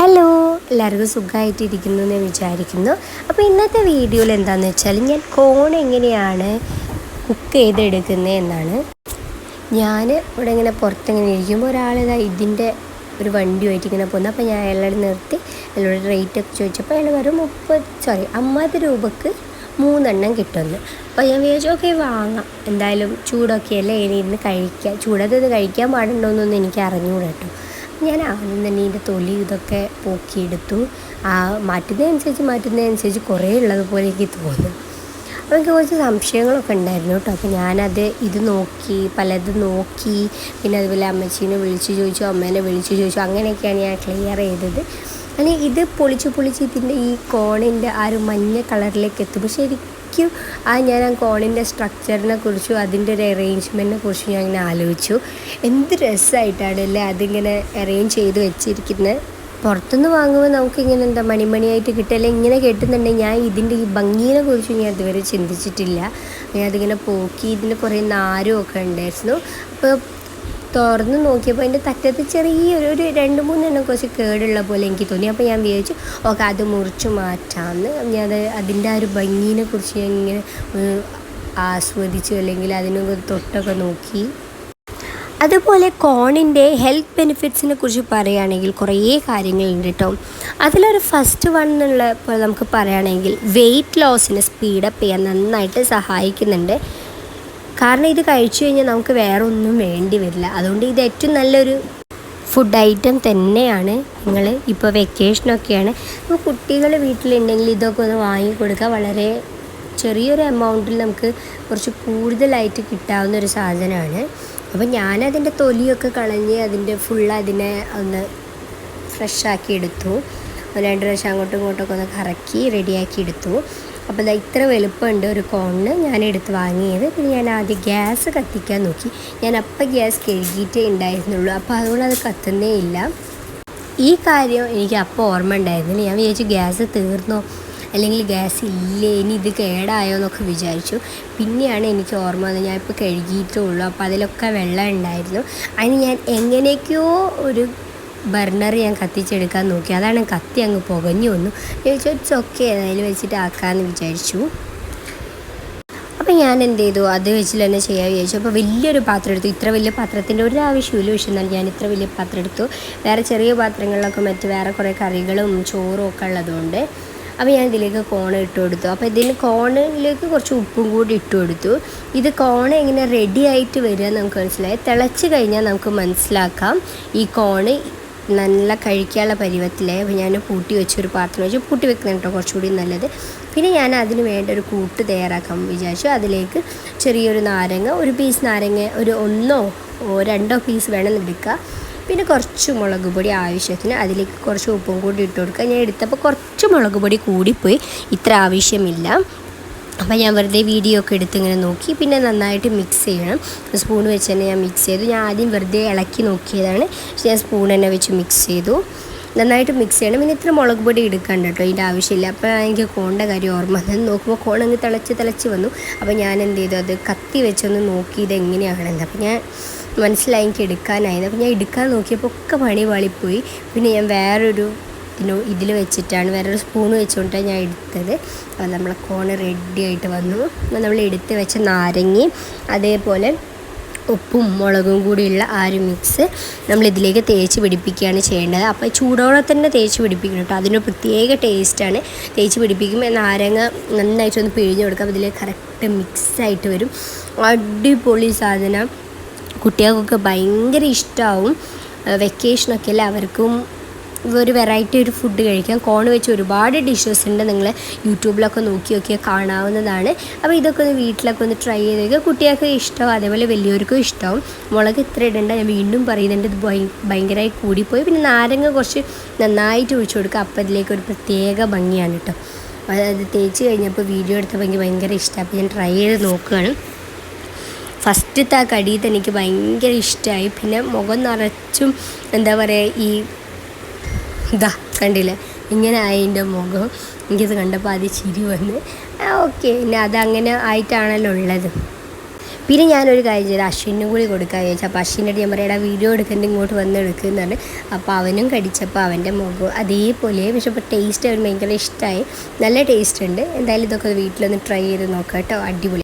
Hello. എല്ലാവർക്കും സുഖമായിട്ടിരിക്കുന്നു എന്ന് വിചാരിക്കുന്നു. അപ്പോൾ ഇന്നത്തെ വീഡിയോയിൽ എന്താണെന്ന് വെച്ചാൽ ഞാൻ കോൺ എങ്ങനെയാണ് കുക്ക് ചെയ്തെടുക്കുന്നത് എന്നാണ്. ഞാൻ ഇവിടെ ഇങ്ങനെ പുറത്തിങ്ങനെ ഇരിക്കുമ്പോൾ ഒരാളിതാ ഇതിന്റെ ഒരു വണ്ടിയുമായിട്ട് ഇങ്ങനെ പോകുന്നു അപ്പോൾ ഞാൻ അയാളോട് നിർത്തി. അയാളോട് റേറ്റ് ഒക്കെ ചോദിച്ചപ്പോൾ അയാൾ വെറും മുപ്പത് സോറി അമ്പത് രൂപക്ക് മൂന്നെണ്ണം കിട്ടുമെന്ന്. അപ്പോൾ ഞാൻ വിചാരിച്ചു ഓക്കെ വാങ്ങാം. എന്തായാലും ചൂടൊക്കെ അല്ലേ ഇനി ഇരുന്ന് കഴിക്കാം ചൂടത് ഇത് കഴിക്കാൻ പാടുണ്ടോയെന്നൊന്നും എനിക്ക് അറിഞ്ഞുകൂടാ കേട്ടോ. ഞാൻ ആദ്യം തന്നെ ഇതിന്റെ തൊലി ഇതൊക്കെ പോക്കിയെടുത്തു. ആ മാറ്റുന്നതനുസരിച്ച് മാറ്റുന്നതനുസരിച്ച് കുറേ ഉള്ളതുപോലെ എനിക്ക് തോന്നും. അപ്പോൾ എനിക്ക് കുറച്ച് സംശയങ്ങളൊക്കെ ഉണ്ടായിരുന്നു കേട്ടോ. അപ്പോൾ ഞാനത് ഇത് നോക്കി പലതും നോക്കി. പിന്നെ അതുപോലെ അമ്മച്ചീനെ വിളിച്ച് ചോദിച്ചു അമ്മേനെ വിളിച്ച് ചോദിച്ചു. അങ്ങനെയൊക്കെയാണ് ഞാൻ ക്ലിയർ ചെയ്തത്. അങ്ങനെ ഇത് പൊളിച്ച് പൊളിച്ച് ഇതിന്റെ ഈ കോണിന്റെ ആ ഒരു മഞ്ഞ കളറിലേക്ക് എത്തുമ്പോൾ ശരിക്കും ആ ഞാൻ ആ കോണിന്റെ സ്ട്രക്ചറിനെ കുറിച്ചും അതിന്റെ ഒരു അറേഞ്ച്മെന്റിനെ കുറിച്ചും ഞാൻ ഇങ്ങനെ ആലോചിച്ചു. എന്ത് രസമായിട്ടാണ് അല്ലേ അതിങ്ങനെ അറേഞ്ച് ചെയ്ത് വെച്ചിരിക്കുന്നത് പുറത്തുനിന്ന് വാങ്ങുമ്പോൾ നമുക്ക് ഇങ്ങനെ എന്താ മണിമണിയായിട്ട് കിട്ടുക അല്ലെങ്കിൽ ഇങ്ങനെ കേട്ടുന്നുണ്ടെങ്കിൽ ഞാൻ ഇതിന്റെ ഈ ഭംഗീനെ കുറിച്ച് ഞാൻ ഇതുവരെ ചിന്തിച്ചിട്ടില്ല. ഞാൻ അതിങ്ങനെ പോക്കി ഇതിന് കുറേ നാരും ഒക്കെ ഉണ്ടായിരുന്നു. അപ്പോൾ തുറന്ന് നോക്കിയപ്പോൾ അതിന്റെ തറ്റത്ത് ചെറിയൊരു ഒരു രണ്ട് മൂന്നെണ്ണം കുറച്ച് കേടുള്ള പോലെ എനിക്ക് തോന്നി. അപ്പോൾ ഞാൻ വിചാരിച്ചു ഓക്കെ അത് മുറിച്ച് മാറ്റാമെന്ന് ഞാൻ അത് അതിന്റെ ആ ഒരു ഭംഗീനെ കുറിച്ച് ഞാൻ ഇങ്ങനെ ആസ്വദിച്ചു അല്ലെങ്കിൽ അതിനൊക്കെ തൊട്ടൊക്കെ നോക്കി. അതുപോലെ കോണിന്റെ ഹെൽത്ത് ബെനിഫിറ്റ്സിനെ കുറിച്ച് പറയുകയാണെങ്കിൽ കുറേ കാര്യങ്ങളുണ്ട് കേട്ടോ. അതിലൊരു ഫസ്റ്റ് വൺ എന്നുള്ള നമുക്ക് പറയുകയാണെങ്കിൽ വെയിറ്റ് ലോസിനെ സ്പീഡപ്പ് ചെയ്യാൻ നന്നായിട്ട് സഹായിക്കുന്നുണ്ട്. കാരണം ഇത് കഴിച്ചു കഴിഞ്ഞാൽ നമുക്ക് വേറെ ഒന്നും വേണ്ടി വരില്ല. അതുകൊണ്ട് ഇത് ഏറ്റവും നല്ലൊരു ഫുഡ് ഐറ്റം തന്നെയാണ്. നിങ്ങൾ ഇപ്പോൾ വെക്കേഷനൊക്കെയാണ് അപ്പോൾ കുട്ടികൾ വീട്ടിലുണ്ടെങ്കിൽ ഇതൊക്കെ ഒന്ന് വാങ്ങിക്കൊടുക്കുക വളരെ ചെറിയൊരു എമൗണ്ടിൽ നമുക്ക് കുറച്ച് കൂടുതലായിട്ട് കിട്ടാവുന്ന ഒരു സാധനമാണ്. അപ്പോൾ ഞാനതിന്റെ തൊലിയൊക്കെ കളഞ്ഞ് അതിന്റെ ഫുൾ അതിനെ ഒന്ന് ഫ്രഷാക്കി എടുത്തു. രണ്ട് പ്രാവശ്യം അങ്ങോട്ടും ഇങ്ങോട്ടൊക്കെ ഒന്ന് കറക്കി റെഡിയാക്കി എടുത്തു. അപ്പോൾ ഇതാ ഇത്ര വലുപ്പമുണ്ട് ഒരു കോണിന് ഞാൻ എടുത്ത് വാങ്ങിയത്. പിന്നെ ഞാൻ ആദ്യം ഗ്യാസ് കത്തിക്കാൻ നോക്കി. ഞാൻ അപ്പം ഗ്യാസ് കഴുകിയിട്ടേ ഉണ്ടായിരുന്നുള്ളൂ. അപ്പോൾ അതുകൊണ്ട് അത് കത്തുന്നേ ഇല്ല. ഈ കാര്യം എനിക്ക് അപ്പോൾ ഓർമ്മ ഉണ്ടായിരുന്നില്ല. ഞാൻ വിചാരിച്ചു ഗ്യാസ് തീർന്നോ? അല്ലെങ്കിൽ ഗ്യാസ് ഇല്ലേ? ഇനി ഇത് കേടായോ എന്നൊക്കെ വിചാരിച്ചു. പിന്നെയാണ് എനിക്ക് ഓർമ്മ വന്നത്. ഞാൻ ഇപ്പോൾ കഴുകിയിട്ടേ ഉള്ളൂ. അപ്പോൾ അതിലൊക്കെ വെള്ളം ഉണ്ടായിരുന്നു. അതിന് ഞാൻ എങ്ങനെയൊക്കെയോ ഒരു ബർണർ ഞാൻ കത്തിച്ചെടുക്കാൻ നോക്കി. അതാണ് കത്തി അങ്ങ് പുകഞ്ഞു വന്നു. ചോദിച്ചു ഇറ്റ്സ് ഓക്കെ അതിൽ വെച്ചിട്ട് ആക്കാമെന്ന് വിചാരിച്ചു. അപ്പം ഞാൻ എന്ത് ചെയ്തു? അത് വെച്ചിട്ട് തന്നെ ചെയ്യാൻ വിചാരിച്ചു. അപ്പോൾ വലിയൊരു പാത്രം എടുത്തു. ഇത്ര വലിയ പാത്രത്തിന്റെ ഒരു ആവശ്യമില്ല പക്ഷെ എന്നാൽ ഞാൻ ഇത്ര വലിയ പാത്രം എടുത്തു. വേറെ ചെറിയ പാത്രങ്ങളിലൊക്കെ മറ്റ് വേറെ കുറേ കറികളും ചോറും ഒക്കെ ഉള്ളതുകൊണ്ട് അപ്പോൾ ഞാൻ ഇതിലേക്ക് കോൺ ഇട്ട് കൊടുത്തു. അപ്പോൾ ഇതിന് കോണിലേക്ക് കുറച്ച് ഉപ്പും കൂടി ഇട്ട് കൊടുത്തു. ഇത് കോൺ എങ്ങനെ റെഡി ആയിട്ട് വരിക നമുക്ക് മനസ്സിലായി. തിളച്ച് കഴിഞ്ഞാൽ നമുക്ക് മനസ്സിലാക്കാം. ഈ കോണ് നല്ല കഴിക്കാനുള്ള പരുവത്തിലായി അപ്പോൾ ഞാൻ പൂട്ടി വെച്ചൊരു പാത്രം വെച്ച് പൂട്ടി വെക്കുന്ന കേട്ടോ കുറച്ചുകൂടി നല്ലത്. പിന്നെ ഞാൻ അതിന് വേണ്ട ഒരു കൂട്ട് തയ്യാറാക്കാൻ വിചാരിച്ചു. അതിലേക്ക് ചെറിയൊരു നാരങ്ങ ഒരു പീസ് നാരങ്ങ ഒരു ഒന്നോ രണ്ടോ പീസ് വേണം എടുക്കുക പിന്നെ കുറച്ച് മുളക് പൊടി ആവശ്യത്തിന് അതിലേക്ക് കുറച്ച് ഉപ്പും കൂടി ഇട്ട് കൊടുക്കുക. ഞാൻ എടുത്തപ്പോൾ കുറച്ച് മുളക് പൊടി കൂടിപ്പോയി. ഇത്ര ആവശ്യമില്ല. അപ്പോൾ ഞാൻ വെറുതെ വീഡിയോ ഒക്കെ എടുത്ത് ഇങ്ങനെ നോക്കി പിന്നെ നന്നായിട്ട് മിക്സ് ചെയ്യണം. സ്പൂൺ വെച്ച് തന്നെ ഞാൻ മിക്സ് ചെയ്തു. ഞാൻ ആദ്യം വെറുതെ ഇളക്കി നോക്കിയതാണ്. പക്ഷെ ഞാൻ സ്പൂൺ തന്നെ വെച്ച് മിക്സ് ചെയ്തു. നന്നായിട്ട് മിക്സ് ചെയ്യണം. പിന്നെ ഇത്ര മുളക് പൊടി എടുക്കണ്ട കേട്ടോ ഇതിന്റെ ആവശ്യമില്ല. അപ്പോൾ എനിക്ക് കോണിന്റെ കാര്യം ഓർമ്മ വന്നത് നോക്കുമ്പോൾ കോൺ അങ്ങ് തിളച്ച് തിളച്ച് വന്നു. അപ്പോൾ ഞാൻ എന്ത് ചെയ്തു? അത് കത്തി വെച്ചൊന്ന് നോക്കി ഇത് എങ്ങനെയാണെന്ന്. അപ്പോൾ ഞാൻ മനസ്സിലായി എനിക്ക് എടുക്കാനായത്. അപ്പോൾ ഞാൻ എടുക്കാൻ നോക്കിയപ്പോൾ ഒക്കെ പണി വളിപ്പോയി. പിന്നെ ഞാൻ വേറൊരു ഇതിന് ഇതിൽ വെച്ചിട്ടാണ് വേറൊരു സ്പൂൺ വെച്ചുകൊണ്ടാണ് ഞാൻ എടുത്തത്. അപ്പോൾ നമ്മളെ കോണ് റെഡി ആയിട്ട് വന്നു. നമ്മൾ എടുത്ത് വെച്ച നാരങ്ങയും അതേപോലെ ഉപ്പും മുളകും കൂടിയുള്ള ആ ഒരു മിക്സ് നമ്മൾ ഇതിലേക്ക് തേച്ച് പിടിപ്പിക്കുകയാണ് ചെയ്യേണ്ടത്. അപ്പോൾ ചൂടോടെ തന്നെ തേച്ച് പിടിപ്പിക്കണം കേട്ടോ. അതിന് പ്രത്യേക ടേസ്റ്റാണ് തേച്ച് പിടിപ്പിക്കുമ്പോൾ നാരങ്ങ നന്നായിട്ട് ഒന്ന് പിഴിഞ്ഞ് കൊടുക്കുക അപ്പോൾ ഇതിലേക്ക് കറക്റ്റ് മിക്സായിട്ട് വരും. അടിപൊളി സാധനം. കുട്ടികൾക്കൊക്കെ ഭയങ്കര ഇഷ്ടമാവും വെക്കേഷനൊക്കെ അല്ലേ? അവർക്കും ഒരു വെറൈറ്റി ഒരു ഫുഡ് കഴിക്കാം. കോൺ വെച്ച് ഒരുപാട് ഡിഷസ് ഉണ്ട്. നിങ്ങൾ യൂട്യൂബിലൊക്കെ നോക്കി നോക്കിയ കാണാവുന്നതാണ്. അപ്പോൾ ഇതൊക്കെ ഒന്ന് വീട്ടിലൊക്കെ ഒന്ന് ട്രൈ ചെയ്ത് നോക്കുക കുട്ടികൾക്ക് ഇഷ്ടമാവും അതേപോലെ വലിയവർക്കും ഇഷ്ടമാവും മുളക് ഇത്ര ഇടേണ്ട. ഞാൻ വീണ്ടും പറയുന്നുണ്ട് ഇത് ഭയങ്കരമായി കൂടിപ്പോയി. പിന്നെ നാരങ്ങ കുറച്ച് നന്നായിട്ട് ഒഴിച്ചു കൊടുക്കുക. അപ്പം അതിലേക്ക് ഒരു പ്രത്യേക ഭംഗിയാണ് കേട്ടോ. അത് തേച്ച് കഴിഞ്ഞപ്പോൾ വീഡിയോ എടുത്തപ്പോൾ എനിക്ക് ഭയങ്കര ഇഷ്ടമാണ്. അപ്പോൾ ഞാൻ ട്രൈ ചെയ്ത് നോക്കുകയാണ്. ഫസ്റ്റത്തെ ആ കടിയിൽ തന്നെ എനിക്ക് ഭയങ്കര ഇഷ്ടമായി. പിന്നെ മുഖം നിറച്ചും എന്താ പറയുക ഈ ഇതാ കണ്ടില്ലേ? ഇങ്ങനെ ആയി എന്റെ മുഖം. എനിക്കത് കണ്ടപ്പോൾ ആദ്യം ചിരി വന്ന് ഓക്കെ പിന്നെ അതങ്ങനെ ആയിട്ടാണല്ലോ ഉള്ളത്. പിന്നെ ഞാനൊരു കാര്യം ചെയ്തത് അശ്വിനും കൂടി കൊടുക്കാൻ ചോദിച്ചു അപ്പോൾ അശ്വിന്റെ ഞാൻ പറയാം വീഡിയോ എടുക്കേണ്ട ഇങ്ങോട്ട് വന്ന് എടുക്കുന്നുണ്ട് അപ്പോൾ അവനും കടിച്ചപ്പോൾ അവന്റെ മുഖം അതേപോലെ പക്ഷെ ഇപ്പോൾ ടേസ്റ്റ് അവന് ഭയങ്കര ഇഷ്ടമായി നല്ല ടേസ്റ്റ് ഉണ്ട്. എന്തായാലും ഇതൊക്കെ വീട്ടിലൊന്ന് ട്രൈ ചെയ്ത് നോക്കാം കേട്ടോ. അടിപൊളി.